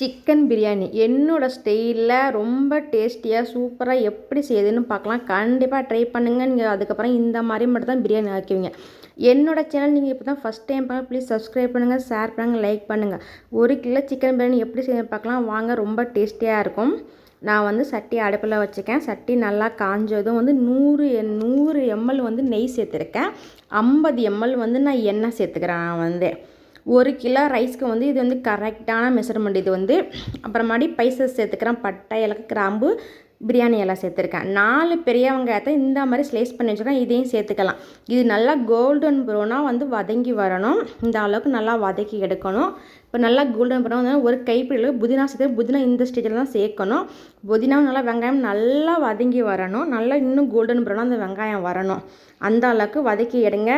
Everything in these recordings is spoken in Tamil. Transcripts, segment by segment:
சிக்கன் பிரியாணி. என்னோடய ஸ்டைலில் ரொம்ப டேஸ்டியாக சூப்பராக எப்படி செய்யுதுன்னு பார்க்கலாம். கண்டிப்பாக ட்ரை பண்ணுங்கள் நீங்கள் அதுக்கப்புறம் இந்த மாதிரி மட்டும் தான் பிரியாணி ஆக்குவீங்க என்னோடய சேனல் நீங்கள் இப்போ தான் ஃபஸ்ட் டைம் பார்க்க ப்ளீஸ் சப்ஸ்கிரைப் பண்ணுங்கள் ஷேர் பண்ணுங்கள் லைக் பண்ணுங்கள் ஒரு கிலோ சிக்கன் பிரியாணி எப்படி செய்ய பார்க்கலாம். வாங்க ரொம்ப டேஸ்டியாக இருக்கும். நான் வந்து சட்டி அடுப்பில் வச்சுருக்கேன் சட்டி நல்லா காஞ்சதும் வந்து நூறு நூறு எம்எல் வந்து நெய் சேர்த்துருக்கேன். ஐம்பது எம்எல் வந்து நான் எண்ணெய் சேர்த்துக்கிறேன் நான் வந்து. ஒரு கிலோ ரைஸ்க்கு வந்து இது வந்து கரெக்டான மெஷர்மெண்ட் இது வந்து அப்புறமாடி பைசஸ் சேர்த்துக்கிறேன் பட்டை இலக்கு கிராம்பு பிரியாணி எல்லாம் சேர்த்துருக்கேன். நாலு பெரிய வெங்காயத்தை இந்த மாதிரி ஸ்லைஸ் பண்ணி வச்சுருக்கேன். இதையும் சேர்த்துக்கலாம். இது நல்லா கோல்டன் ப்ரௌனாக வந்து வதங்கி வரணும். இந்த அளவுக்கு நல்லா வதக்கி எடுக்கணும். இப்போ நல்லா கோல்டன் ப்ரௌன் வந்து ஒரு கைப்பிடியில் புதினா சேர்த்து புதினா இந்த ஸ்டேஜில் தான் சேர்க்கணும். புதினாவும் நல்லா வெங்காயம் நல்லா வதங்கி வரணும். நல்லா இன்னும் கோல்டன் ப்ரௌனாக அந்த வெங்காயம் வரணும். அந்த அளவுக்கு வதக்கி எடுங்க.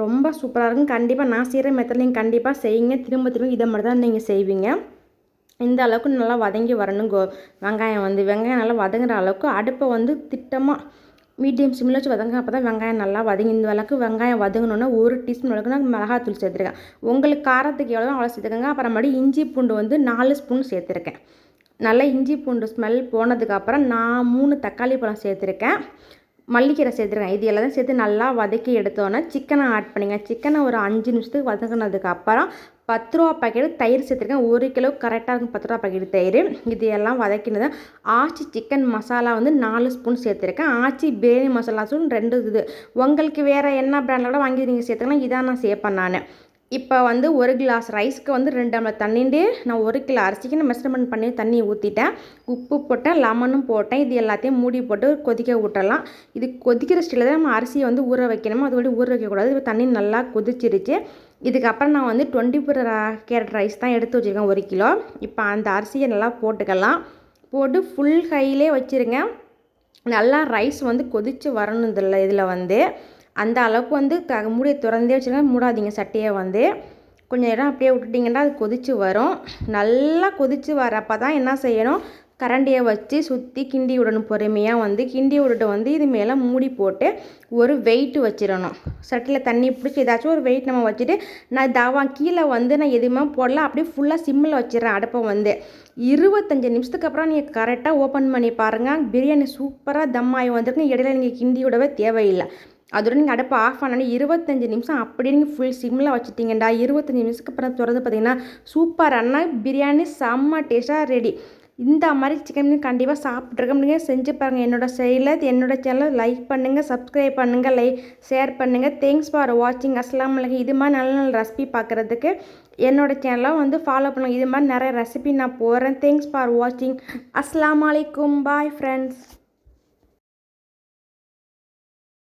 ரொம்ப சூப்பராக இருக்கும். கண்டிப்பாக நான் செய்கிற மெத்தட் நீங்கள் கண்டிப்பாக செய்யுங்க. திரும்ப திரும்ப இதை மட்டும் தான் நீங்கள் செய்வீங்க. இந்த அளவுக்கு நல்லா வதங்கி வரணும் கோ வெங்காயம் வந்து. வெங்காயம் நல்லா வதங்குற அளவுக்கு அடுப்பை வந்து திட்டமாக மீடியம் சிம்மில் வச்சு வதங்க அப்போ தான் வெங்காயம் நல்லா வதங்கி இந்த அளவுக்கு வெங்காயம் வதங்கணுன்னா ஒரு டீஸ்பூன் அளவுக்கு நான் மிளகாத்தூள் சேர்த்துருக்கேன். உங்களுக்கு காரத்துக்கு எவ்வளோ அவ்வளோ சேர்த்துக்கோங்க மறுபடியும் இஞ்சி பூண்டு வந்து நாலு ஸ்பூன் சேர்த்துருக்கேன். நல்லா இஞ்சி பூண்டு ஸ்மெல் போனதுக்கப்புறம் நான் மூணு தக்காளி பழம் சேர்த்துருக்கேன். மல்லிக்கீரை சேர்த்துருக்கேன். இது எல்லாம் சேர்த்து நல்லா வதக்கி எடுத்தோன்னே சிக்கனை ஆட் பண்ணிங்க. சிக்கனை ஒரு அஞ்சு நிமிஷத்துக்கு வதங்கினதுக்கு அப்புறம் பத்து ரூபா பாக்கெட் தயிர் சேர்த்துருக்கேன். ஒரு கிலோ கரெக்டாக இருக்கும். பத்து ரூபா பாக்கெட் தயிர். இது எல்லாம் வதக்கினது. ஆச்சி சிக்கன் மசாலா வந்து நாலு ஸ்பூன் சேர்த்துருக்கேன். ஆச்சி பிரியாணி மசாலா தூள் ரெண்டு இது. உங்களுக்கு வேறு என்ன ப்ராண்டில் கூட வாங்கி நீங்கள் சேர்த்துக்கலாம். இதான் நான் சேர்ப்பேன் நான். இப்போ வந்து ஒரு கிளாஸ் ரைஸ்க்கு வந்து ரெண்டு டம்ளர் தண்ணிண்டு நான் ஒரு கிலோ அரிசிக்கு நான் மெஷர்மெண்ட் பண்ணி தண்ணி ஊற்றிட்டேன் உப்பு போட்டேன் லெமனும் போட்டேன். இது எல்லாத்தையும் மூடி போட்டு கொதிக்க விட்டலாம் இது கொதிக்கிற ஸ்டில் தான் நம்ம அரிசியை வந்து ஊற வைக்கணுமோ? அதுபடி ஊற வைக்கக்கூடாது. இப்போ தண்ணி நல்லா கொதிச்சிருச்சு. இதுக்கப்புறம் நான் வந்து டுவெண்ட்டி ஃபோர் கேரட் ரைஸ் தான் எடுத்து வச்சுருக்கேன் ஒரு கிலோ. இப்போ அந்த அரிசியை நல்லா போட்டுக்கலாம். போட்டு ஃபுல் ஹையிலே வச்சுருங்க. நல்லா ரைஸ் வந்து கொதித்து வரணும் இதில் இதில் வந்து அந்த அளவுக்கு வந்து க மூடியை திறந்தே வச்சுருங்க. மூடாதீங்க சட்டையை வந்து. கொஞ்சம் நேரம் அப்படியே விட்டுட்டிங்கன்னா அது கொதித்து வரும். நல்லா கொதித்து வரப்போ தான் என்ன செய்யணும்? கரண்டியை வச்சு சுற்றி கிண்டி விடணும் பொறுமையாக வந்து. கிண்டி விட்டுட்டு வந்து இது மேலே மூடி போட்டு ஒரு வெயிட் வச்சிடணும். சட்டியில் தண்ணி பிடிச்சி ஏதாச்சும் ஒரு வெயிட் நம்ம வச்சுட்டு நான் தவா கீழே வந்து நான் எதுவுமே போடல. அப்படியே ஃபுல்லாக சிம்மில் வச்சிடறேன் அடுப்பை வந்து. இருபத்தஞ்சி நிமிஷத்துக்கு அப்புறம் நீங்கள் கரெக்டாக ஓப்பன் பண்ணி பாருங்கள் பிரியாணி சூப்பராக தம் ஆகி வந்திருக்கு. இடையில நீங்கள் கிண்டி விடவே தேவையில்லை. அதோட நீங்கள் அடுப்பை ஆஃப் பண்ணி இருபத்தஞ்சி நிமிஷம் அப்படியே நீங்கள் ஃபுல் சிம்மில் வச்சுட்டிங்கடா. இருபத்தஞ்சி நிமிஷத்துக்கு அப்புறம் திறந்து பார்த்தீங்கன்னா சூப்பரான பிரியாணி செம்ம டேஸ்ட்டாக ரெடி இந்த மாதிரி சிக்கன் பிரியாணி கண்டிப்பாக சாப்பிட்ருக்க முடியுங்க. செஞ்சு பாருங்கள் என்னோடய செயலில் என்னோடய சேனலை லைக் பண்ணுங்கள் சப்ஸ்கிரைப் பண்ணுங்கள் லைக் ஷேர் பண்ணுங்கள் தேங்க்ஸ் ஃபார் வாட்சிங் அஸ்லாம் வலைக்கம் இது மாதிரி நல்ல நல்ல ரெசிபி பார்க்குறதுக்கு என்னோடய சேனலை வந்து ஃபாலோ பண்ணுங்கள் இது மாதிரி நிறைய ரெசிபி நான் போடுறேன். தேங்க்ஸ் ஃபார் வாட்சிங் அஸ்லாம் வலைக்கும் பாய் ஃப்ரெண்ட்ஸ்